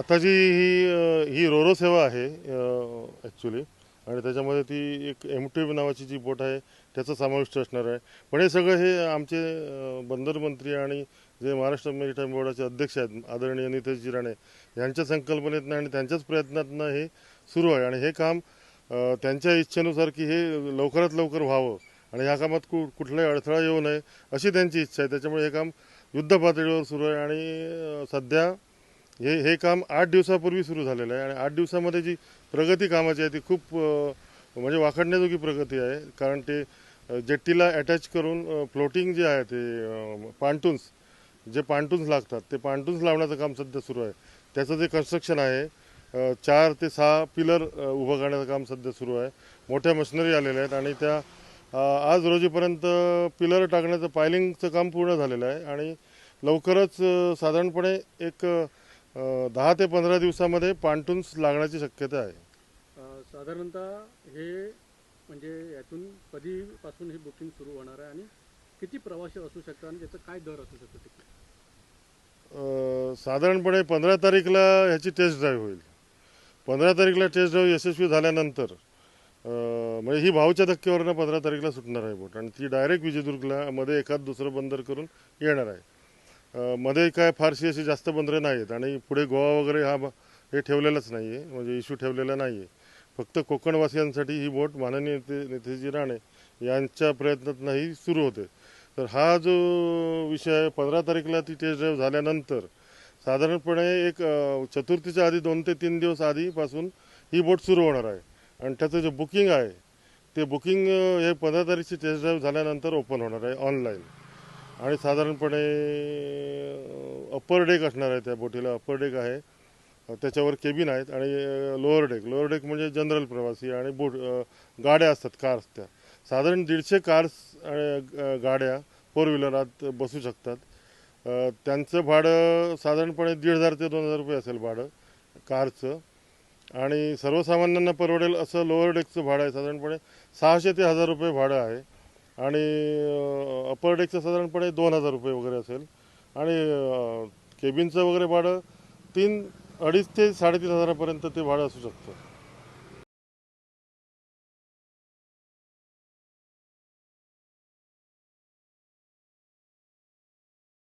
आता जी ही ही रोरो सेवा आहे ॲक्च्युली आणि त्याच्यामध्ये ती एक एम टी नावाची जी बोट आहे त्याचा समाविष्ट असणार आहे. पण हे सगळं हे आमचे बंदर मंत्री आणि जे महाराष्ट्र मेरिटाईम बोर्डाचे अध्यक्ष आहेत आदरणीय नितेश राणे यांच्या संकल्पनेतनं आणि त्यांच्याच प्रयत्नातनं हे सुरू आहे. आणि हे काम त्यांच्या इच्छेनुसार की हे लवकरात लवकर व्हावं. आणि ह्या कामात कु कुठलाही अडथळा येऊ नये अशी त्यांची इच्छा आहे. त्याच्यामुळे हे काम युद्ध पातळीवर सुरू आहे. आणि सध्या हे हे काम आठ दिवसापूर्वी सुरू झालेलं आहे आणि आठ दिवसामध्ये जी प्रगती कामाची आहे ती खूप म्हणजे वाखडण्याजोगी प्रगती आहे. कारण ते जेट्टीला अटॅच करून फ्लोटिंग जे आहे ते पांटून्स जे पांटून्स लागतात ते पांटून्स लावण्याचं काम सध्या सुरू आहे. त्याचं जे कन्स्ट्रक्शन आहे चार ते सहा पिलर उभं करण्याचं काम सध्या सुरू आहे. मोठ्या मशिनरी आलेल्या आहेत आणि त्या आज रोजीपर्यंत पिलर टाकण्याचं पायलिंगचं काम पूर्ण झालेलं आहे आणि लवकरच साधारणपणे एक दहा ते पंधरा दिवसामध्ये पांटून्स लागण्याची शक्यता आहे. साधारणतः हे म्हणजे यातून कधीपासून ही बुकिंग सुरू होणार आहे आणि किती प्रवासी असू शकतात आणि त्याचा काय दर असू शकतो साधारणपणे पंधरा तारीखला ह्याची टेस्ट ड्राईव्ह होईल. पंधरा तारीखला टेस्ट ड्राईव्ह यशस्वी झाल्यानंतर अ, म्हणजे ही भाऊच्या धक्क्यावरनं पंधरा तारीखला सुटणार आहे बोट आणि ती डायरेक्ट विजयदुर्गला मध्ये एखाद दुसरं बंदर करून येणार आहे. मध्ये काय फारशी अशी जास्त बंदरं नाही आहेत आणि पुढे गोवा वगैरे हा हे ठेवलेलाच नाही आहे म्हणजे इश्यू ठेवलेला नाही आहे फक्त कोकणवासियांसाठी ही बोट माननीय नेते नेतेजी राणे यांच्या प्रयत्नातनं ही सुरू होते. तर हा जो विषय आहे पंधरा तारीखला ती टेस्ट ड्राईव्ह झाल्यानंतर साधारणपणे एक चतुर्थीच्या आधी दोन ते तीन दिवस आधीपासून ही बोट सुरू होणार आहे. आणि त्याचं जे बुकिंग आहे ते बुकिंग हे पंधरा तारीखची टेस्ट ड्राईव्ह झाल्यानंतर ओपन होणार आहे ऑनलाईन आणि साधारणपणे अप्पर डेक असणार आहे त्या बोटीला. अप्पर डेक आहे. त्याच्यावर केबिन आहेत आणि लोअर डेक लोअर डेक म्हणजे जनरल प्रवासी आणि बोट गाड्या असतात कार्स त्या. साधारण दीडशे कार्स आणि गाड्या फोर व्हीलरात बसू शकतात. त्यांचं भाडं साधारणपणे दीड हजार ते दोन हजार रुपये असेल भाडं कारचं. आणि सर्वसामान्यांना परवडेल असं लोअर डेकचं भाडं आहे. साधारणपणे सहाशे ते हजार रुपये भाडं आहे. आणि अपर डेकचं साधारणपणे दोन हजार रुपये वगैरे असेल. आणि केबिनचं वगैरे भाडं तीन अडीच ते साडेतीन हजारापर्यंत ते भाडं असू शकतं.